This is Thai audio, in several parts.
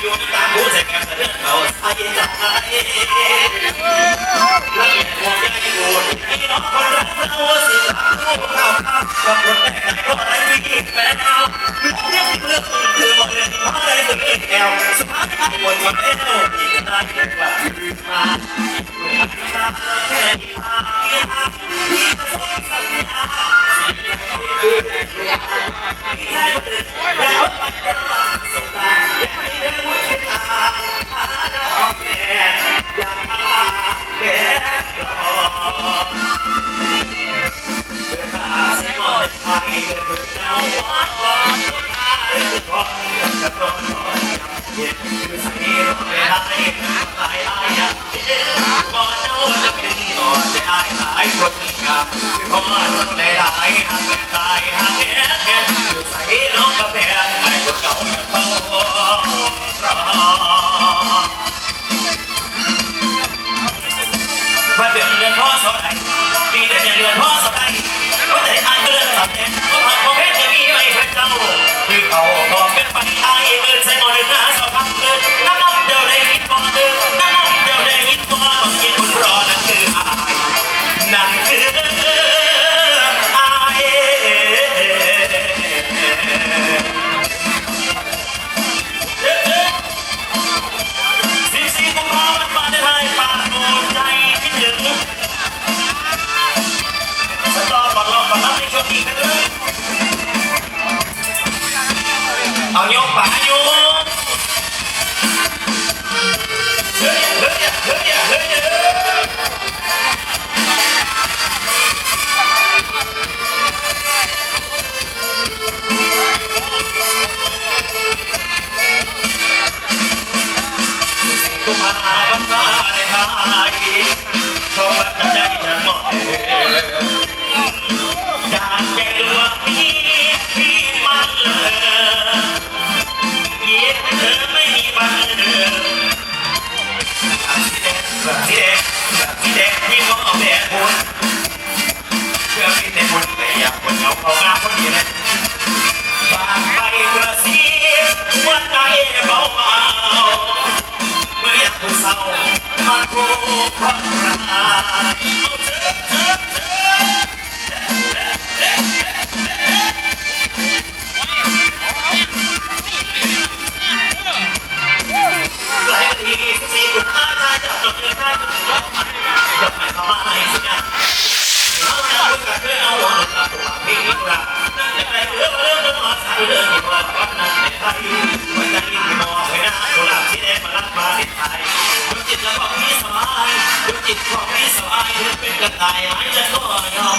อยู่ตามผู้จัดการเรื่องเขาใส่ใจรักห่วใยห่วงพี่น้องคนรักเราสิรักลูกเราครับกับคนแต่งรถไอ้พี่แฟนเราเรื่องเรื่องคือมันเรื่มาเลยคือเแอลสุดท้ายหมดวันแล้วอีกนานกว่าคือมาแค่ที่มา Oh เอายกป่าอยู่เฮ้ยเฮ้ยเฮ้ยเฮ้ยตุ๊กตาบ้านตาในไทยชอบแบบใจนั้นหมด พี่เด็กพี่เด็กพี่ก็เอาแดดบุญเพื่อพี่เด็บุญไปอยากบุเอาเขางามคนดีเลยบางไปกระซิบวัดใจเบาๆเมื่อยากเศร้ามาโกรธพระรา ดวัดนันในไทยวันนั้นที่มองไปหน้าโุลาบที่แดงมาลัดมาที่ไทยดวงจิตเราบอกพี่สบายดวงจิตของพี่สบายเป็นกระต่ายหายใจก็ยอม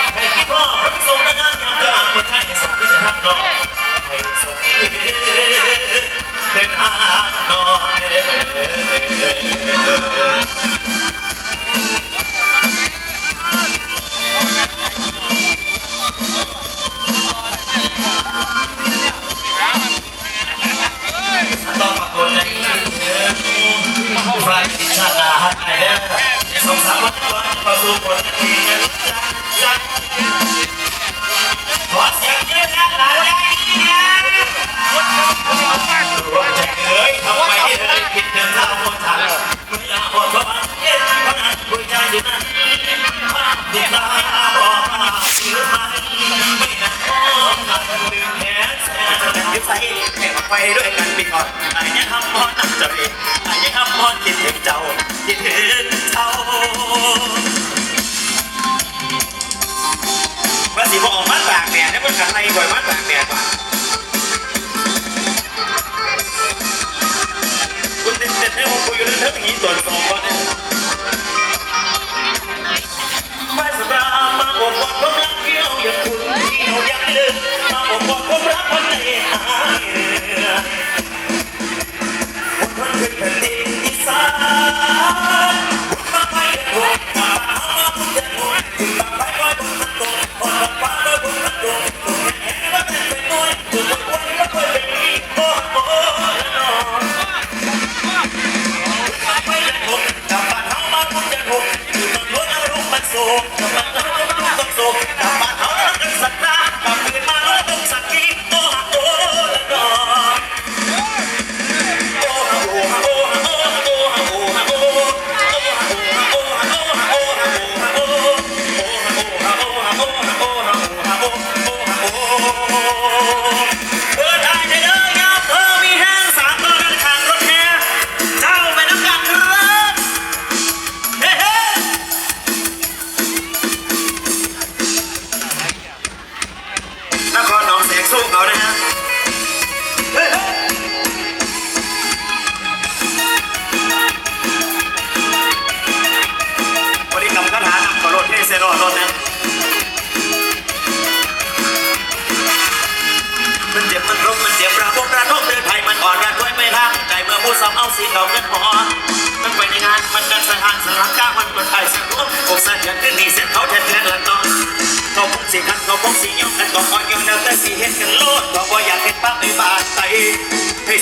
ไปด้วยกันไปก่อนไอ้ยังทำพอนักงใจไอ้ยังทำพอคิดถึงเจ้าคิดถึงเจ้าว่าสิบอกออกมาปากเนี่ยนี่มันขันอะไรบ่อยมัาปากเนี่ยกว่าคุณเด็ดเด็ดให้ผมคุยเรื่องเท่านี้ส่วนสองก่อนเนี่ย วันวันเป็นแผ่นดินอีสาน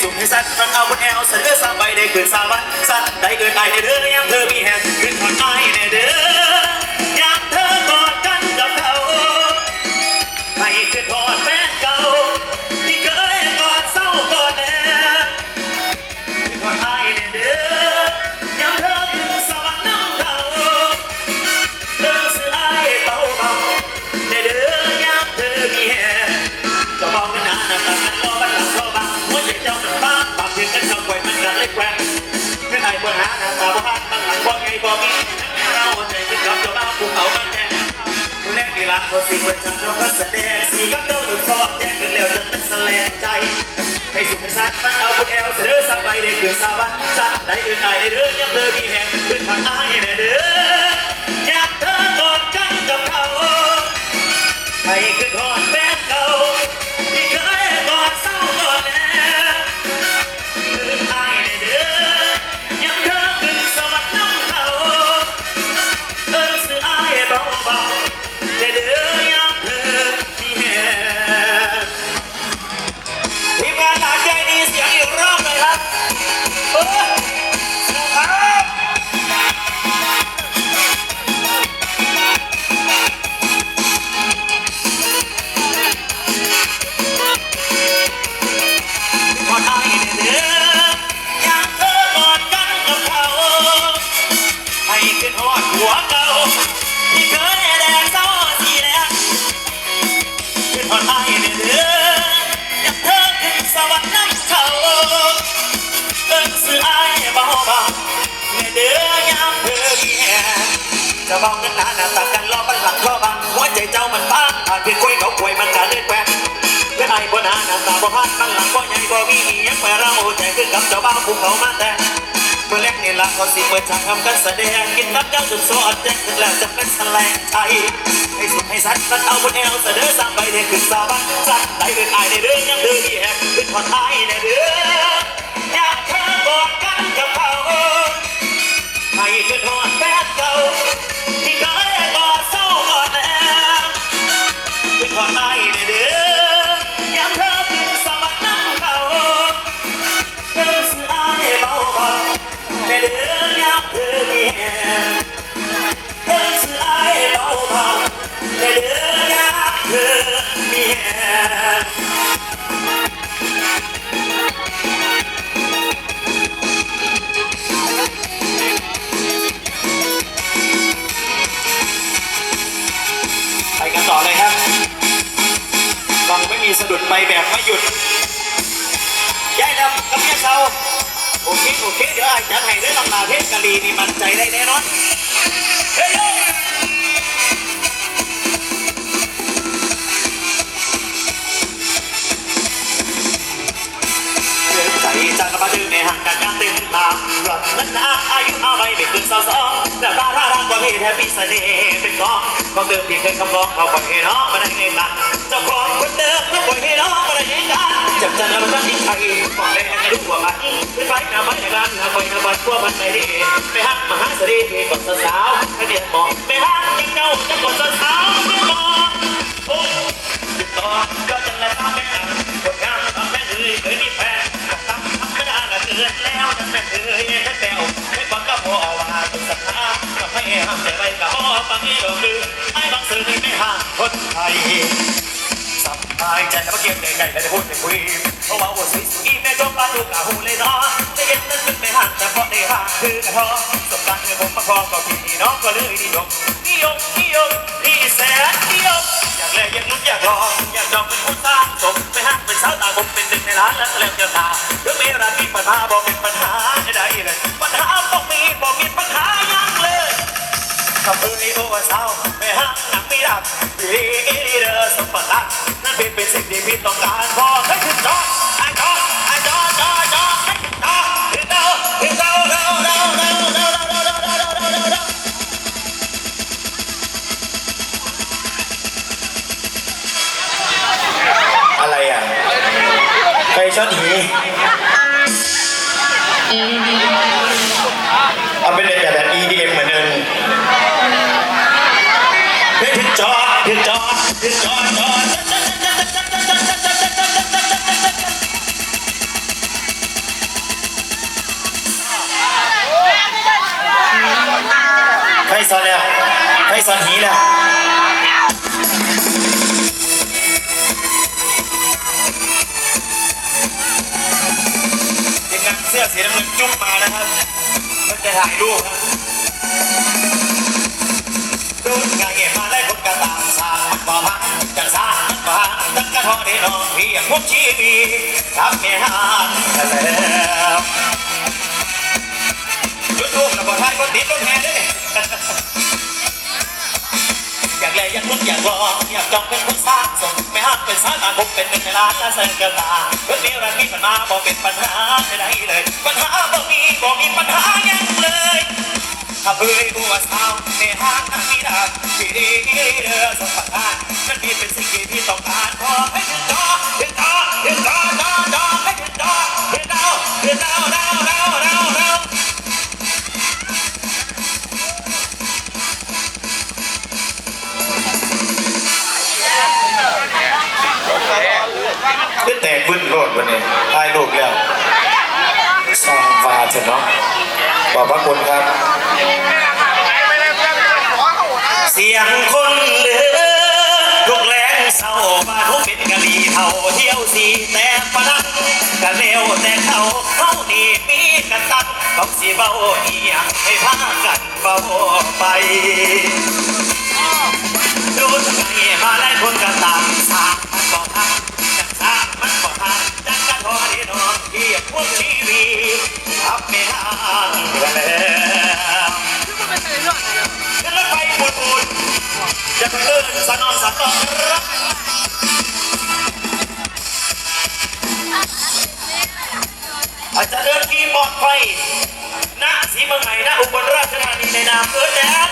สุขให้สัตว์มันเอาคนแอวเสนอสร้างใบได้เกิดสามัญสัตว์ได้เกิดตายในเรื่องยายงเธอมีแหง วยทำเราก็แสดงสีก็บเต้าถึงคอแยกกันแล้วจะเป็นสลายใจ ให้สุขสันต์มาเอาบุญแอลเสนอสักไปได้คือสาวบ้านจัดได้คือไอรื่องยังเธอมีแห่งขึ้นผ่านอ้ายแน่เด้อ จะมองกันหนาหนาตากันล้อบันหลังข้อบันหัวใจเจ้ามันบ้านผ่านเพียงกุยเขาป่วยมันกะเล่นแควเะและไอ้บนหนาหนาตาบ่พัาดบันหลังบ่ใหญ่บ่มีเงี้ยังแปะเราโอ้ใจคือกับเจ้าบ้าภูเขามาแต่เมื่อเล็กนี่ละเขาสิเปิดฉากทำกันแสดงกินน้ำเจ้าจุดโซอดแจ้งถึงแล้วจะเป็นแสลงทยให้สุดให้สัตว์มันเอาบนเอวเสนอสร้างไปเด็กคือนสาบ้านสั่นไหลเดินอายในเรื่องยังเดินอีแหกขึ้นผ่อนท้ายในเรื่อง ยายดำกับเมียเศร้าโอเคโอเคเดี๋ยวไอ้จะให้ได้ลำลาเทศกะลีนี่มันใจได้แน่นอนเฮ้ยโยเดินใจจังกระบะดื้อในห่างกัน ตามรถนั้นนาอายุอาใบไม่เกินสาวสองแต่ตาท่าทางกว่าเหตุแทบมีเสน่ห์เป็นกองก็เติมที่เคยคำร้องเขาปล่อยให้น้องมาได้เองกันเจ้าของคนเดิมก็ปล่อยให้น้องมาได้เองกันจับจันทร์แล้วมันยิ่งใครบอกเลยให้รู้ว่ามันเป็นไปหน้าไม่ได้กันหน้าไปหน้าบัดทั่วมันไม่ดีไปหักมหาเสน่ห์ก่อนสาวให้เดียดมองไปหักยิ่งเจ้าจะก่อนสาวไม่มองโอ้ติดต่อก็จะแล้วทำไม่ ม่เอ้ยแค่แต้วไม่ฟังก็พอว่าตุสัทธาก็ให้ห้ามใจไรก็พอฟังอีกคือไอ้บางสื่อไม่ห้ามคนไทย สับตายใจแล้วมาเกี่ยวใจใจไม่ได้พูดไม่คุยเพราะว่าโอ้สุยสุยแม่จงปาดูกะหูเลยเนาะจะเห็นนั้นมันไม่ห่างแต่พราะได้ห่าคือกระท้อสบการณ์เธอผมประคองก็พี่น้องก็เลยนิยมนิยมนิยมที่แสนนิยมอยากแลกอยากลุ้นอยากลองอยากจองเป็นผู้สร้างสมไปห่าเป็นสาวตาผมเป็นหนึ่งในล้านและแสลงเจ้าตาเรื่องเมรามีปัญหาบอกเป็นปัญหาใดๆเลยปัญหาบอกมีบอกมีปัญหายังเลย กับเอ้ยโอ้สาวไม่หักหนักไม่ดับดีดีเด้อสมบัติรักนั่นเป็นเป็นสิ่งที่พี่ต้องการพอให้ถึงจอไอ้จอไอ้จอจอจอให้ถึงจอถึงเดาถึงเดาเดาเดาเดาเดาเดาเดาเดาเดาเดาเดาอะไรอะใครช็อตหีเอาเป็นแบบแบบ EDM เห ใครสอนหีแล้วทีมงานเสื้อสีน้ำเงินจุ๊บมานะครับมันจะถ่ายรูปครับดูงานเงียบมาได้คนกระตามสางมันบ่พังจะสางมันบ่พังตั้งกระทอได้น้องพียงพวกชีวีทำเมียหันแล้วยุดทูบแล้วบ่ทยก็ติดต้นแห่ด้วย กแลอยากลุ้นอยากลออยากจองเป็นผู้สร้างสมไม่หักเป็นสายตาคมเป็นหนึ่งในล้านและเส้นกระตาเพื่อมีรักมีปัญหาบ่เป็นปัญหาใดๆเลย ปัญหาบ่มีบ่มีปัญหาอยังเลยถ้าเบื่อตัวสาวในห้างนั่งมีดาที่ดีเดือสมบัตินั่นพี่เป็นสิ่งที่พี่ต้องการพอให้ถึงจอถึงจอถึงจอจอจอให้ถึงจอถึงดาวถึงดา วันนี้ตายลูกแล้วสร้างฟ้าเถอะเนาะขอบพระคุณครับ เสียงคนเหลือทุกแรงเศร้าบาทุกเป็นกะลีเท่าเที่ยวสีแต่ปะนังกะเลวแต่เขาเขานี่มีกันตักเขาสีเบาเอียงให้พากันเบาไปดูทำไมมาไล่คนกันตามสร้างมันบอก ทางจังสางมันบอกทางจังกันทอดีนอนเทียบพวกชีวีทับไม่ห่างกันแล้วขึ้นรถไฟปูนปูนจะไปเอิ้นสนอนสนอนรักอาจจะเดินขี่ปลอดภัยณสีเมืองใหม่ณอุบลราชธานีในนามเอิร์ธแดน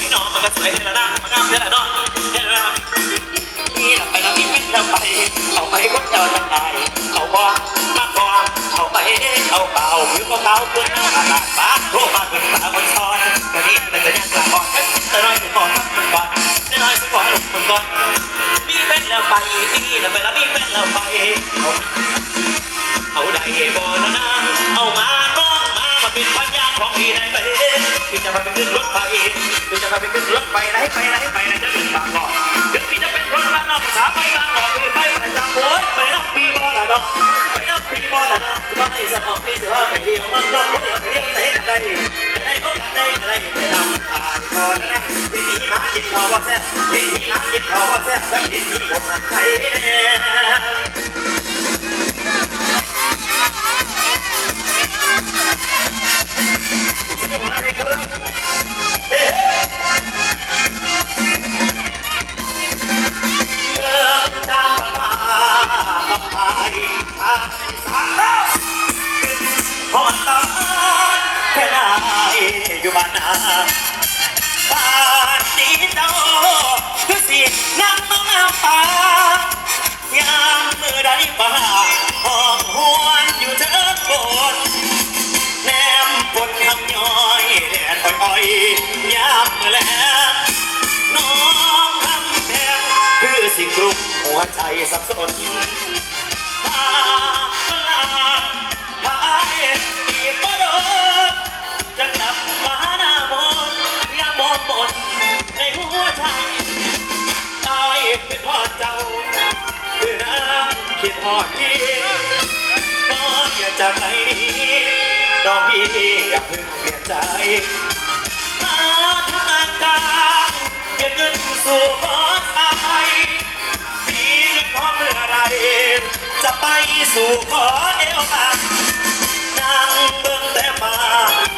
พี่น้องมันก็สวยเท่านั้นมันงามเท่าเนาะเท่านั้นนี่เราไปแล้วนี่เป็นเราไปเอาไปก็เจ้าทั้งตายเอาบอมาบอเอาไปเอาเปล่าผิวก็เปล่าเพื่อนน้ำตาบ้าโทรมาเป็นตาบนช้อนตอนนี้แต่ก็ยังกลางก่อนแต่น้อยสิก่อนมันก่อนแต่น้อยสิก่อนมันก่อนมีเป็นแล้วไปนี่เราไปแล้วมีเป็นแล้วไป เอาได้บ่นะเอามาก็มามา เป็นพยาของพี่ได้ไหมพี่จะมาเป็นขึ้นรถไฟพี่จะมาเป็นขึ้นรถไฟไหนไปไหนไปไหนจะถึงบางกอกเดี๋ยวพี่จะเป็นรถบ้านนอกภาษาไปบางกอกไปไปประจำโอ้ยไปนับปีบ่ละดอกไปนับปีบ่ละดอกก็ให้สมองพี่เสือไปเดียวมันต้องเดียวเดียวไหนได้ได้ก็ได้ได้ไปนำผ่านก่อนนะพี่นีมากินข้าวว่าแซ่บพี่นี่มากินข้าวว่าแซ่บสักทีที่ผมใครพ สับสนพาลาพาเอ็ดอีบ่โดนจะกลับมาหน้ามนยามองมนในหัวใจตายเป็นพ่อเจ้าคือน้ำคิดพอดพี่น้องอย่าจากไหนน้องพี่อย่าเพิ่งเปลี่ยนใจมาทำงางการเก็บเงินสู่ขอตา สู่ขอเอวบางนั่งเบิ่งแต่มา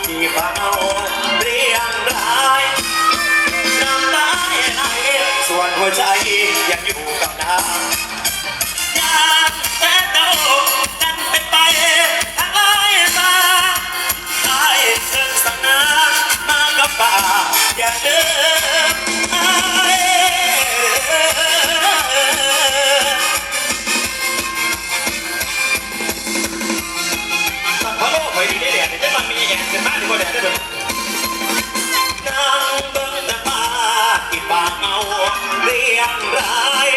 ที่เบาเรียงรายน้ำตาไหลส่วนหัวใจยังอยู่กับนางยากแต่เจ้าดันเป็นไปทางไอ้ตาไอ้เชิงสังนามากับป่าอย่าเดิน พะโลกไดีแดดจะมันมีแอนขึ้นมาดีกว่าแดดได้เลยนั่งเบิ่งแต่ป่าที่ป่าเงาเรียงราย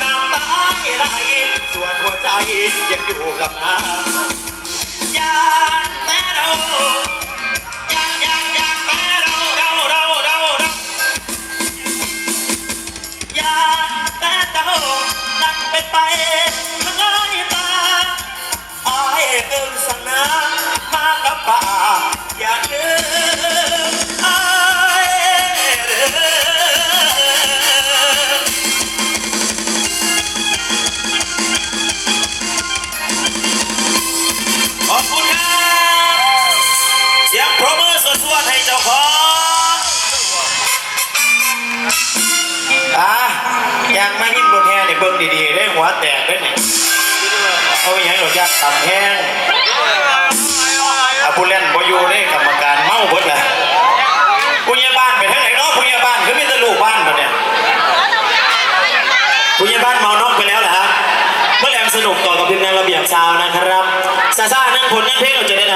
น้ำตาไหลส่วนหัวใจยังอยู่กับน้ำยากแต่เรายากอยากอยากแต่เราเราเราเราเรายากแต่เจ้านั่งเป็นไปทั้งไอ้ตาอ้ายเอิ้นสังนา มากับป่าอย่าเดิ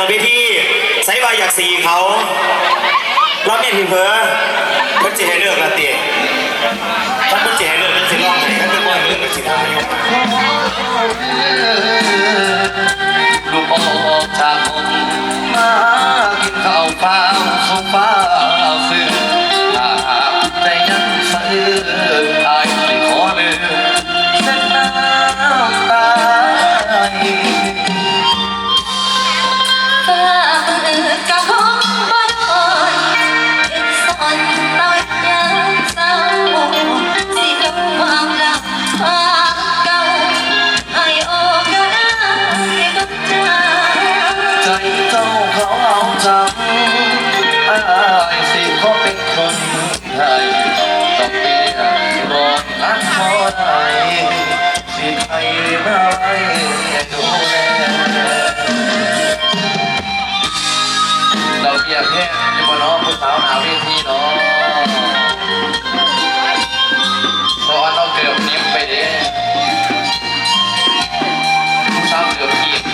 เราจะได้ทางเวทีไซวายอยากสีเขาเราเนี้พี่เพอเพิ่นจะให้เลือกละเตียถ้าเพิ่นจะให้เลือกนั่นสิร้องไหนถ้าเพิ่นบ่ให้เลือกก็สิได้ สิใครมาไว้ดูแลเราเพียงแค่ที่อ้องผู้สาวหาเวทีงเพราะว่าเราเกือนิ้มไปเด้เกือบขีด